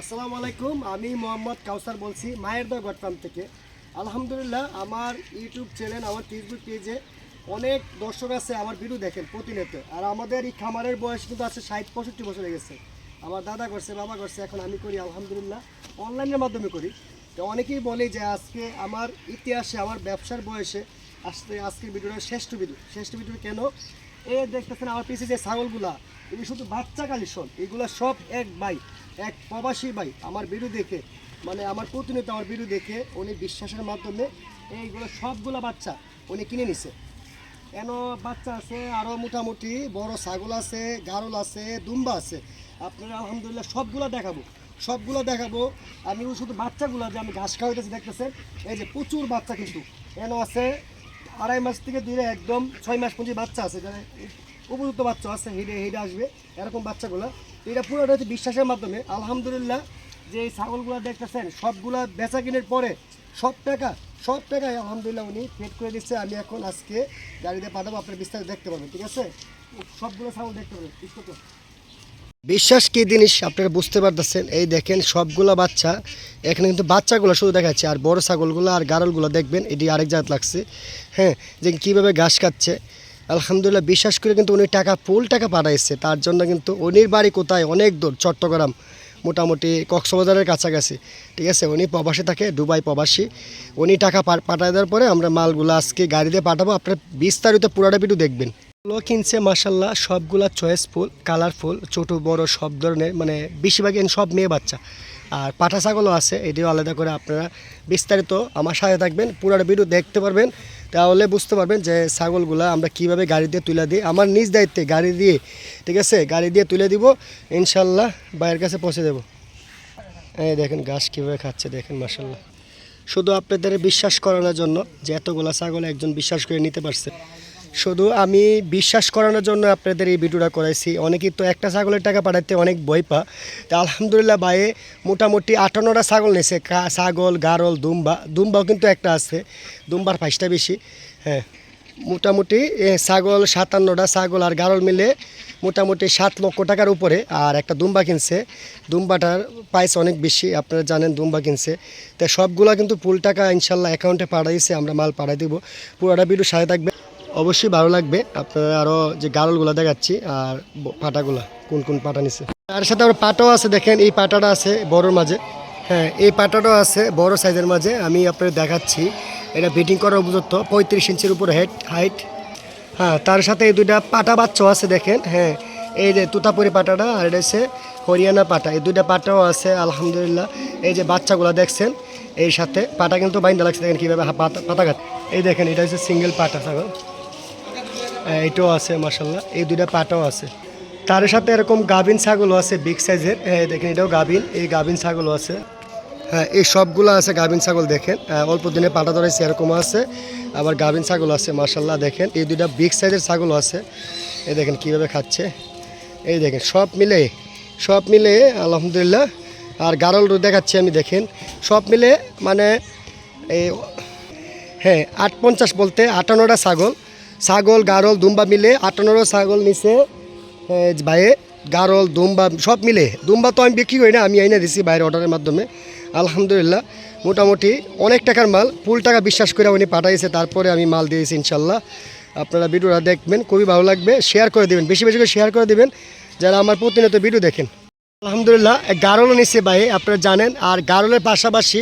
আসসালামু আলাইকুম, আমি মোহাম্মদ কাউসার বলছি, মায়ের দা গটফার্ম থেকে। আলহামদুলিল্লাহ, আমার ইউটিউব চ্যানেল, আমার ফেসবুক পেজে অনেক দর্শক আছে আমার ভিডিও দেখেন প্রতিনিয়ত। আর আমাদের এই খামারের বয়স কিন্তু আছে ষাট, পঁয়ষট্টি বছর গেছে। আমার দাদা করছে, বাবা করছে, এখন আমি করি, আলহামদুলিল্লাহ। অনলাইনের মাধ্যমে করি। তো অনেকেই বলে যে আজকে আমার ইতিহাসে, আমার ব্যবসার বয়সে আজকে, আজকের ভিডিওটা শ্রেষ্ঠ ভিডিও শ্রেষ্ঠ ভিডিও কেন? এ দেখতেছেন আমার পিছিয়ে যে ছাগলগুলা। এগুলো শুধু বাচ্চা কালেকশন এগুলো সব এক ভাই, এক প্রবাসী ভাই আমার ভিডিও দেখে। মানে আমার প্রতিনিয়ত আমার ভিডিও দেখে উনি বিশ্বাসের মাধ্যমে এইগুলো সবগুলো বাচ্চা উনি কিনে নিছে। কেন বাচ্চা আছে? আরও মোটামুটি বড় ছাগল আছে, গারল আছে, দুম্বা আছে। আপনারা আলহামদুলিল্লাহ সবগুলো দেখাবো। সবগুলো দেখাবো। আমি শুধু বাচ্চাগুলো যে আমি ঘাস খাওয়াইতেছি দেখতেছেন, এই যে প্রচুর বাচ্চা কিন্তু। এন আছে? আড়াই মাস থেকে দিলে একদম ছয় মাস পর্যন্ত বাচ্চা আছে, যারা উপযুক্ত বাচ্চা আছে, হেঁটে হেঁটে আসবে, এরকম বাচ্চাগুলো। এটা পুরোটা হচ্ছে বিশ্বাসের মাধ্যমে। আলহামদুলিল্লাহ, যে এই ছাগলগুলো দেখতেছেন, সবগুলা বেচা কিনের পরে সব টাকা, সব টাকায় আলহামদুলিল্লাহ উনি পেড করে দিচ্ছে। আমি এখন আজকে গাড়িতে পাঠাবো, আপনার বিস্তারিত দেখতে পাবেন, ঠিক আছে? সবগুলো ছাগল দেখতে পাবেন বিশ্বাস কী জিনিস আপনারা বুঝতে পারতেছেন? এই দেখেন, সবগুলো বাচ্চা, এখানে কিন্তু বাচ্চাগুলো শুধু দেখাচ্ছে, আর বড় ছাগলগুলো আর গারলগুলো দেখবেন, এটি আরেক জাত লাগছে। হ্যাঁ যে কীভাবে ঘাস খাচ্ছে। আলহামদুলিল্লাহ, বিশ্বাস করে কিন্তু উনি টাকা, ফুল টাকা পাঠাইছে। তার জন্য কিন্তু উনির বাড়ি কোথায়? অনেক দূর, চট্টগ্রাম, মোটামুটি কক্সবাজারের কাছাকাছি। ঠিক আছে, উনি প্রবাসী থাকে, দুবাই প্রবাসী। উনি টাকা পা- পাঠায় দেওয়ার পরে আমরা মালগুলো আজকে গাড়িতে পাঠাবো। আপনার বিস্তারিত পুরাটা ভিডিও দেখবেন। লো কিনছে মাসাল্লাহ সবগুলা চয়েস ফুল কালারফুল ছোট, বড়, সব ধরনের মানে বেশিরভাগ সব মেয়ে বাচ্চা। আর পাঠা ছাগলও আছে, এটিও আলাদা করে আপনারা বিস্তারিত আমার সাথে থাকবেন, পুরাটা ভিডিও দেখতে পারবেন, তাহলে বুঝতে পারবেন যে ছাগলগুলা আমরা কীভাবে গাড়ি দিয়ে তুলে দিই। আমার নিজ দায়িত্বে গাড়ি দিয়ে, ঠিক আছে, গাড়ি দিয়ে তুলে দিব ইনশাল্লাহ বাইরের কাছে পৌঁছে দেবো। এই দেখেন, ঘাস কীভাবে খাচ্ছে, দেখেন মাসাল্লাহ শুধু আপনাদের বিশ্বাস করানোর জন্য যে এতগুলা ছাগল একজন বিশ্বাস করে নিতে পারছে। শুধু আমি বিশ্বাস করানোর জন্য আপনাদের এই ভিডিওটা করাইছি। অনেকেই তো একটা ছাগলের টাকা পাঠাতে অনেক ভয় পা তা আলহামদুলিল্লাহ বাইয়ে মোটামুটি আটান্নটা ছাগল নিয়েছে ছাগল, গারল, দুম্বা, দুম্বাও কিন্তু একটা আছে। দুম্বার ফাইসটা বেশি। হ্যাঁ মোটামুটি ছাগল সাতান্নটা, ছাগল আর গারল মিলে মোটামুটি সাত লক্ষ টাকার উপরে। আর একটা দুম্বা কিনছে। দুম্বাটার প্রাইস অনেক বেশি, আপনারা জানেন দুম্বা কিনছে। তো সবগুলো কিন্তু ফুল টাকা ইনশাল্লাহ অ্যাকাউন্টে পাঠাইছে, আমরা মাল পাঠাই দিব। পুরোটা ভিডিও সাথে থাকবে অবশ্যই ভালো লাগবে। আপনারা আরও যে গারলগুলো দেখাচ্ছি আর পাটাগুলা, কোন কোন পাটা নিছে। তার সাথে আমার পাটাও আছে দেখেন, এই পাটাটা আছে বড়োর মাঝে। হ্যাঁ এই পাটাটাও আছে বড় সাইজের মাঝে। আমি আপনাদের দেখাচ্ছি। এটা বিটিং করার উপযুক্ত, পঁয়ত্রিশ ইঞ্চির উপরে হেড, হাইট। হ্যাঁ তার সাথে এই দুইটা পাটা বাচ্চাও আছে দেখেন। হ্যাঁ এই যে তুতাপুরি পাটাটা আর এটা হচ্ছে হরিয়ানা পাটা। এই দুইটা পাটাও আছে, আলহামদুলিল্লাহ। এই যে বাচ্চাগুলো দেখছেন এই সাথে পাটা কিন্তু বাইন্দা লাগছে। দেখেন কীভাবে পাতা পাতা এই দেখেন, এটা হচ্ছে সিঙ্গেল পাটা, ছাগল। এইটাও আছে মাসাল্লাহ এই দুইটা পাটাও আছে। তার সাথে এরকম গাভিন ছাগলও আছে বিগ সাইজের হ্যাঁ দেখেন, এটাও গাভিন, এই গাভিন ছাগলও আছে। হ্যাঁ এই সবগুলো আছে গাভিন ছাগল, দেখেন। অল্প দিনে পাটা ধরেছে এরকমও আছে। আবার গাভিন ছাগল আছে মাসাল্লাহ দেখেন। এই দুইটা বিগ সাইজের ছাগলও আছে। এই দেখেন, কীভাবে খাচ্ছে। এই দেখেন, সব মিলে সব মিলে, আলহামদুলিল্লাহ। আর গারল দেখাচ্ছি আমি, দেখেন। সব মিলে মানে এই হ্যাঁ আট পঞ্চাশ বলতে আটান্নটা ছাগল। ছাগল, গারল, দুম্বা মিলে আটান্নটা ছাগল নিচে ভাইয়ে, গারল, দুম্বা, সব মিলে। দুম্বা তো আমি বিক্রি করি না, আমি এনে দিছি বাইরে অর্ডারের মাধ্যমে। আলহামদুলিল্লাহ, মোটামুটি অনেক টাকার মাল, ফুল টাকা বিশ্বাস করে উনি পাঠাইছে, তারপরে আমি মাল দিয়েছি ইনশাল্লাহ। আপনারা ভিডিওটা দেখবেন, খুবই ভালো লাগবে শেয়ার করে দেবেন, বেশি বেশি করে শেয়ার করে দেবেন, যারা আমার প্রতিনিয়ত ভিডিও দেখেন। আলহামদুলিল্লাহ গারলও নিচ্ছে ভাই আপনারা জানেন, আর গারলের পাশাপাশি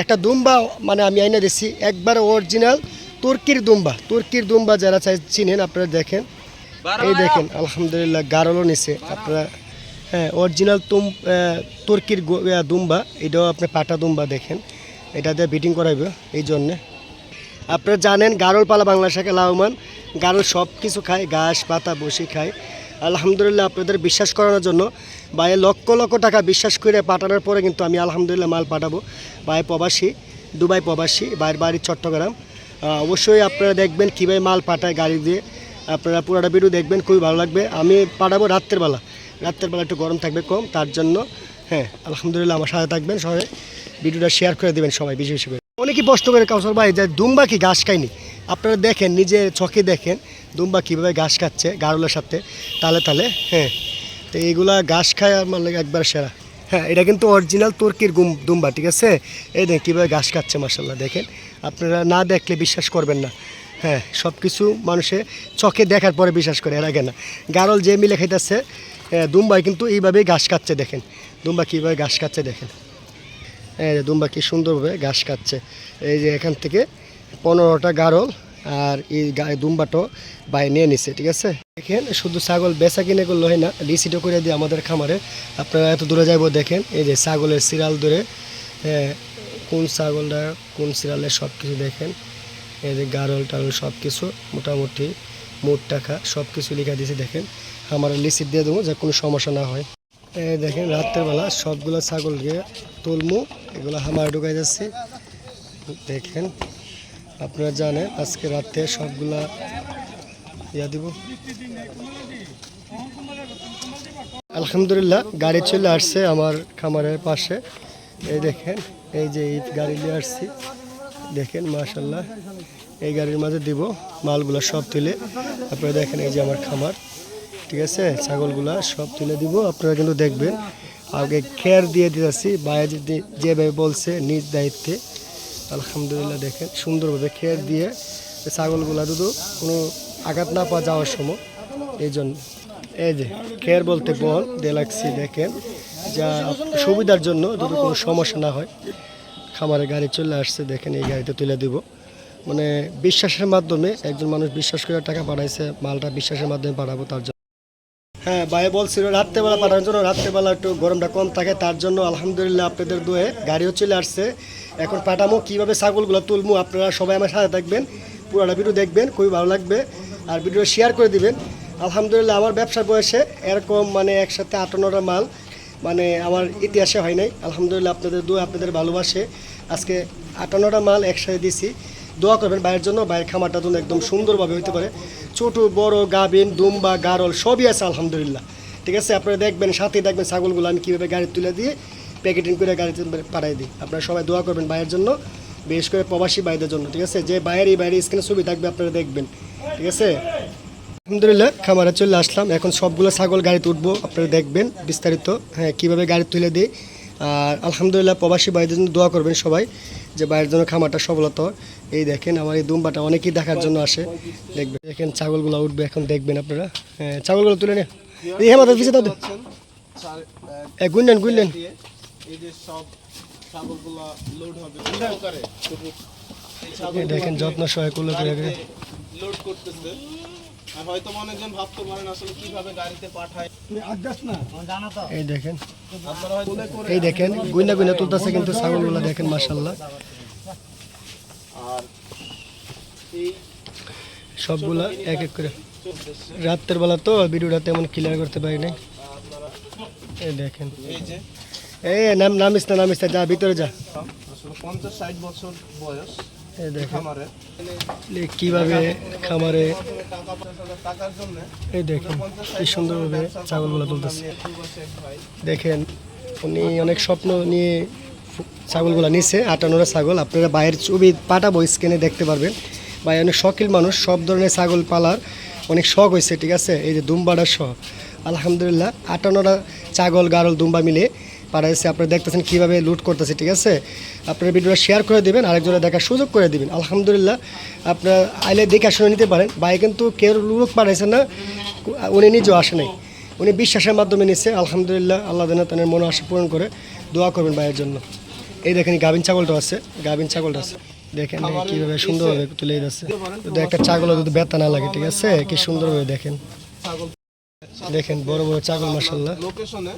একটা দুম্বা মানে আমি আইনা দিচ্ছি একবার অরিজিনাল তুর্কির দুম্বা তুর্কির দুম্বা যারা চাই চিনেন আপনারা দেখেন। এই দেখেন আলহামদুলিল্লাহ গারলও নিচ্ছে আপনারা হ্যাঁ অরিজিনাল তুম তুর্কির দুম্বা এটাও আপনি পাটা দুম্বা দেখেন। এটা দিয়ে বিটিং করাইবে এই জন্যে। আপনারা জানেন গারল পালা বাংলাদেশে লাভবান। গারল সব কিছু খায় ঘাস পাতা বসি খায়। আলহামদুলিল্লাহ আপনাদের বিশ্বাস করানোর জন্য বাইরে লক্ষ লক্ষ টাকা বিশ্বাস করে পাঠানোর পরে কিন্তু আমি আলহামদুলিল্লাহ মাল পাঠাবো। বাইরে প্রবাসী দুবাই প্রবাসী বাইরের বাড়ির চট্টগ্রাম। অবশ্যই আপনারা দেখবেন কীভাবে মাল পাঠায় গাড়ি দিয়ে। আপনারা পুরোটা ভিডিও দেখবেন, খুবই ভালো লাগবে। আমি পাঠাবো রাত্রের বেলা। রাত্রের বেলা একটু গরম থাকবে কম, তার জন্য হ্যাঁ আলহামদুলিল্লাহ আমার সাথে থাকবেন সবাই। ভিডিওটা শেয়ার করে দেবেন সবাই, বেশি বেশি করে। অনেকেই প্রশ্ন করে, কাউসার ভাই, যে দুম্বা কি ঘাস খায়নি? আপনারা দেখেন নিজে চোখে দেখেন দুম্বা কীভাবে ঘাস খাচ্ছে গারুলের সাথে। তালে তালে হ্যাঁ। তো এইগুলা ঘাস খায় লাগে একবার সেরা। হ্যাঁ এটা কিন্তু অরিজিনাল তুর্কির গুম দুম্বা, ঠিক আছে? এই দেখেন কীভাবে ঘাস খাচ্ছে মাসাল্লাহ দেখেন। আপনারা না দেখলে বিশ্বাস করবেন না। হ্যাঁ সব কিছু মানুষে চোখে দেখার পরে বিশ্বাস করে এর আগে না। গারল যে মিলে খাইতেছে দুম্বাই কিন্তু এইভাবেই ঘাস খাচ্ছে দেখেন। দুম্বা কীভাবে ঘাস খাচ্ছে দেখেন। হ্যাঁ দুম্বা কি সুন্দরভাবে ঘাস খাচ্ছে এই যে এখান থেকে পনেরোটা গারল আর এই দুম্বাটো বাই নিয়ে নিছে ঠিক আছে? দেখেন শুধু ছাগল বেচা কিনে করলে হয় না রিসিটও করে দিয়ে আমাদের খামারে। আপনারা এত দূরে যাইব দেখেন এই যে ছাগলের সিরিয়াল ধরে হ্যাঁ, কোন ছাগলটা কোন সিরিয়ালের সব কিছু দেখেন। এই যে গারল টারল সব কিছু মোটামুটি মোট টাকা সব কিছু লিখা দিয়েছে, দেখেন। আমার লিসিট দিয়ে দেবো যে কোনো সমস্যা না হয়। এই দেখেন, রাত্রেবেলা সবগুলো ছাগলকে তুলমু, এগুলো হামার ঢুকাই যাচ্ছি দেখেন, আপনারা জানেন, আজকে রাত্রে সবগুলা ইয়া দিব। আলহামদুলিল্লাহ, গাড়ি চলে আসছে আমার খামারের পাশে। এই দেখেন এই যে এই গাড়ি নিয়ে আসছি। দেখেন মাশাল্লাহ এই গাড়ির মাঝে দিব মালগুলা সব তুলে। আপনারা দেখেন এই যে আমার খামার, ঠিক আছে? ছাগলগুলা সব তুলে দিব। আপনারা কিন্তু দেখবেন, আগে খের দিয়ে দিতেছি বাইরে যদি যেভাবে বলছে নিজ দায়িত্বে। আলহামদুলিল্লাহ, দেখেন, সুন্দরভাবে খের দিয়ে ছাগলগুলা দুধু কোনো আঘাত না পাওয়া যাওয়ার সময়। এই জন্য, এই যে, খের বলতে বল দেলাক্সি দেখেন। যা সুবিধার জন্য যদি কোনো সমস্যা না হয়, খামারে গাড়ি চলে আসছে, দেখেন এই গাড়িতে তুলে দিব। মানে বিশ্বাসের মাধ্যমে একজন মানুষ বিশ্বাস করে টাকা পাঠাইছে, মালটা বিশ্বাসের মাধ্যমে পাঠাবো তার জন্য। হ্যাঁ ভাই বলছিল রাত্রেবেলা পাঠানোর জন্য, রাত্রেবেলা একটু গরমটা কম থাকে, তার জন্য আলহামদুলিল্লাহ আপনাদের দোয়ে গাড়িও চলে আসছে। এখন পাঠামো, কীভাবে ছাগলগুলো তুলবো আপনারা সবাই আমার সাথে থাকবেন, পুরোটা ভিডিও দেখবেন, খুবই ভালো লাগবে। আর ভিডিও শেয়ার করে দিবেন। আলহামদুলিল্লাহ, আমার ব্যবসার বয়সে এরকম মানে একসাথে আটান্নটা মাল মানে আমার ইতিহাসে হয় নাই। আলহামদুলিল্লাহ আপনাদের দোয়া, আপনাদের ভালোবাসে। আজকে আটান্নটা মাল একসাথে দিছি। দোয়া করবেন বাইরের জন্য বাইরের খামারটা যেন একদম সুন্দরভাবে হইতে পারে। ছোট, বড় গাবিন দুম্বা, গারল, সবই আছে আলহামদুলিল্লাহ। ঠিক আছে? আপনারা দেখবেন সাথে দেখবেন ছাগলগুলো আমি কীভাবে গাড়ি তুলে দিয়ে প্যাকেটিং করে গাড়িতে পাঠাই দিই। আপনারা সবাই দোয়া করবেন বাইরের জন্য, বিশেষ করে প্রবাসী বাইরের জন্য। ঠিক আছে? যে বাইরে বাইরে স্ক্রিনে ছবি থাকবে, আপনারা দেখবেন। ঠিক আছে? আলহামদুলিল্লাহ, খামারে চলে আসলাম। এখন সবগুলো ছাগল গাড়িতে উঠবো, আপনারা দেখবেন বিস্তারিত। হ্যাঁ কীভাবে গাড়ি তুলে দিই। আর আলহামদুলিল্লাহ প্রবাসী বাইরের জন্য দোয়া করবেন সবাই, যে বাইরের জন্য খামারটা সফলতা হয়। এই দেখেন, আমার এই দুম্বাটা অনেকেই দেখার জন্য আসে। দেখবেন, দেখেন ছাগলগুলো উঠবে, এখন দেখবেন আপনারা। হ্যাঁ ছাগলগুলো তুলে নেন। এই হেমাদের পিছিয়ে দাও গুনলেন গুনলেন। দেখেন, যত্ন সহায় করলে লোড করতেছে। আর হয়তো অনেকজন ভাবতে পারেন আসলে কীভাবে গাড়িতে পাঠায়। এই দেখেন। এই দেখেন গুইনা গুইনা তুলতেছে কিন্তু ছাগলগুলো দেখেন আর সবগুলা এক এক করে। রাত্রের বেলা তো ভিডিওটা তেমন ক্লিয়ার করতে পারি নাই। এই দেখেন। এই যে। এই নাম নামিস না নামিস না যা ভিতরে যা। পঞ্চাশ ষাট বছর বয়স। কীভাবে খামারে এই দেখেন কি সুন্দরভাবে ছাগলগুলো তুলতেছে। দেখেন উনি অনেক স্বপ্ন নিয়ে ছাগলগুলো নিছে আটানোরা ছাগল। আপনারা বাইরের ছবি পাঠাবো স্ক্রিনে দেখতে পারবেন। ভাই অনেক শখিল মানুষ সব ধরনের ছাগল পালার অনেক শখ হয়েছে ঠিক আছে? এই যে দুম্বাটার শখ। আলহামদুলিল্লাহ আটানোরা ছাগল গারল দুম্বা মিলে পাঠাইছে আপনারা দেখতেছেন কীভাবে লুট করতেছে, ঠিক আছে? আপনারা ভিডিওটা শেয়ার করে দেবেন আরেকজনে দেখার সুযোগ করে দিবেন। আলহামদুলিল্লাহ, আপনারা আইলে দেখে শুনে নিতে পারেন। ভাই কিন্তু কেউ লুট পাঠাইছে না, উনি নিজেও আসে নাই। উনি বিশ্বাসের মাধ্যমে নিচ্ছে আলহামদুলিল্লাহ, আল্লাহ যেন তাদের মনে আশা পূরণ করে। দোয়া করবেন ভাইয়ের জন্য। এই দেখেন গাভিন ছাগলটা আছে, গাভিন ছাগলটা আছে। দেখেন কীভাবে সুন্দরভাবে তুলে যাচ্ছে যদি একটা ছাগল যদি ব্যথা না লাগে, ঠিক আছে? কি সুন্দরভাবে দেখেন। দেখেন, বড় বড় ছাগল লোকেশনে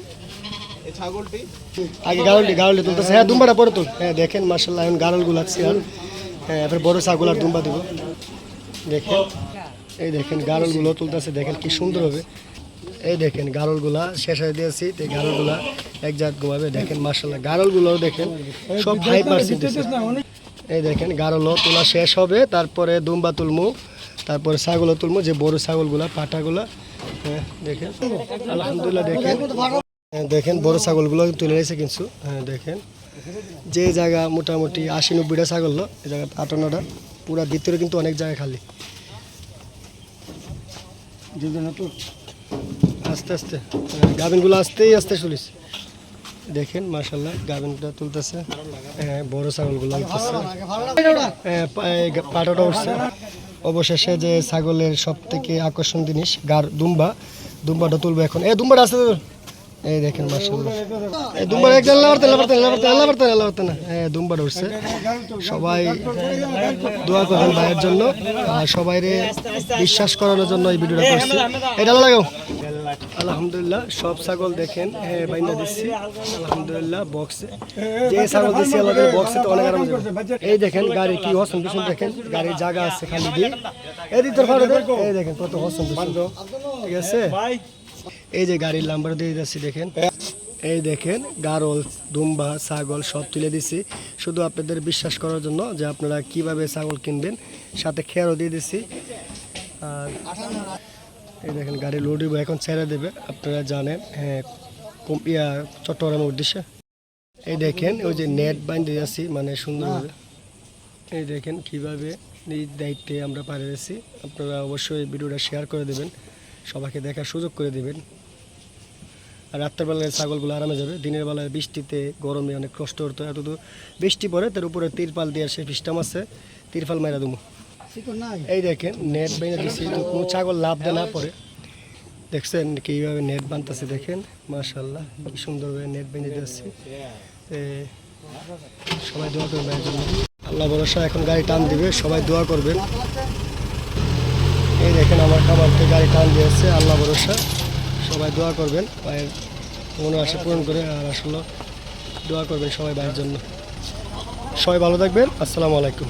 আগে গাড়লটি গাড়লটি তুলতেছে। হ্যাঁ দুম্বাটা পরে তুল। হ্যাঁ দেখেন মাসাল্লাহ এখন গাড়লগুলো আছে আর। হ্যাঁ এবার বড় ছাগল আর দুম্বা দিব। দেখেন, এই দেখেন গাড়লগুলো তুলতেছে। দেখেন কি সুন্দর হবে। এই দেখেন গাড়লগুলা শেষ হয়ে দিয়েছি। এই গাড়লগুলা এক জাত ঘুমাবে দেখেন মাসাল্লাহ গাড়লগুলো দেখেন, সব ফাইভ পার্সেন্ট এই দেখেন গাড়লও তোলা শেষ হবে। তারপরে দুম্বা তুলমু, তারপরে ছাগলও তুলমু। যে বড় ছাগলগুলা হ্যাঁ দেখেন। আলহামদুলিল্লাহ, দেখেন। দেখেন বড় ছাগলগুলো তুলে রয়েছে কিন্তু। হ্যাঁ দেখেন। যে জায়গা মোটামুটি আশি নব্বইটা ছাগল এই জায়গা আটান্নটা পুরো ভিতরে কিন্তু অনেক জায়গা খালি। আস্তে আস্তে। হ্যাঁ, গাভিনগুলো আস্তেই আস্তে চলিস। দেখেন মাশাল্লাহ গাভিনটা তুলতেছে। হ্যাঁ বড় ছাগলগুলো হ্যাঁ, পাটাটা উঠছে। অবশেষে যে ছাগলের সব থেকে আকর্ষণ জিনিস গার দুম্বা। দুম্বাটা তুলবে এখন। এ দুম্বাটা আছে তো? এই দেখেন মাশাল্লাহ এই দুম্বাটা একটা আল্লাহ আল্লাহ না হ্যাঁ দুম্বাটা উঠছে। সবাই দোয়া করবেন ভাইয়ের জন্য। আর সবাই বিশ্বাস করানোর জন্য এই ভিডিওটা করছি। এটা লাগাও। আলহামদুলিল্লাহ, সব ছাগল দেখেন। হ্যাঁ বাইন্দা দিচ্ছি। আলহামদুলিল্লাহ বক্সে যে ছাগল দিচ্ছি, আমাদের বক্সে তো অনেক আরাম এই দেখেন, গাড়ি কি হসন পিছন দেখেন। গাড়ির জায়গা আছে খালি দিয়ে। এই দিক তোর ফাড়ে দে। এই দেখেন, কত হসন ঠিক আছে? এই যে গাড়ির নাম্বার দিয়ে দিচ্ছি দেখেন। এই দেখেন, গারল, দুম্বা, ছাগল, সব তুলে দিছি। শুধু আপনাদের বিশ্বাস করার জন্য যে আপনারা কীভাবে ছাগল কিনবেন, সাথে খেয়ারও দিয়ে দিছি। আর এই দেখেন, গাড়ি লোড হইব এখন ছেড়ে দেবে। আপনারা জানেন হ্যাঁ ইয়া, চট্টগ্রামের উদ্দেশ্যে। এই দেখেন, ওই যে নেট বাইন্ধে যাচ্ছি মানে সুন্দরভাবে। এই দেখেন, কীভাবে নিজ দায়িত্বে আমরা পাঠিয়েছি আপনারা অবশ্যই ভিডিওটা শেয়ার করে দেবেন। সবাইকে দেখার সুযোগ করে দেবেন। আর রাত্রের বেলায় ছাগলগুলো আরামে যাবে দিনের বেলায় বৃষ্টিতে গরমে অনেক কষ্ট হতো এত তো বৃষ্টি পড়ে তার উপরে তিরপাল দিয়ে সে ফিস্টাম আছে তিরপাল মাইরা দুমু। এই দেখেন নেট বেঁধে দিচ্ছি তো কোনো ছাগল লাভ দেয় না পরে দেখছেন কীভাবে নেট বানতেছে দেখেন মাশাল্লাহ কি সুন্দরভাবে নেট বেঁধে দিচ্ছি সবাই দোয়া করবেন আল্লাহ ভরসা এখন গাড়ি টান দিবে সবাই দোয়া করবেন। এই দেখেন আমার খাবারতে গাড়ি টান দিয়েছে, আল্লাহ ভরসা। সবাই দোয়া করবেন পায়ের মনে আশা পূরণ করে, আর আসলে দোয়া করবেন সবাই ভাইয়ের জন্য। সবাই ভালো থাকবেন, আসসালামু আলাইকুম।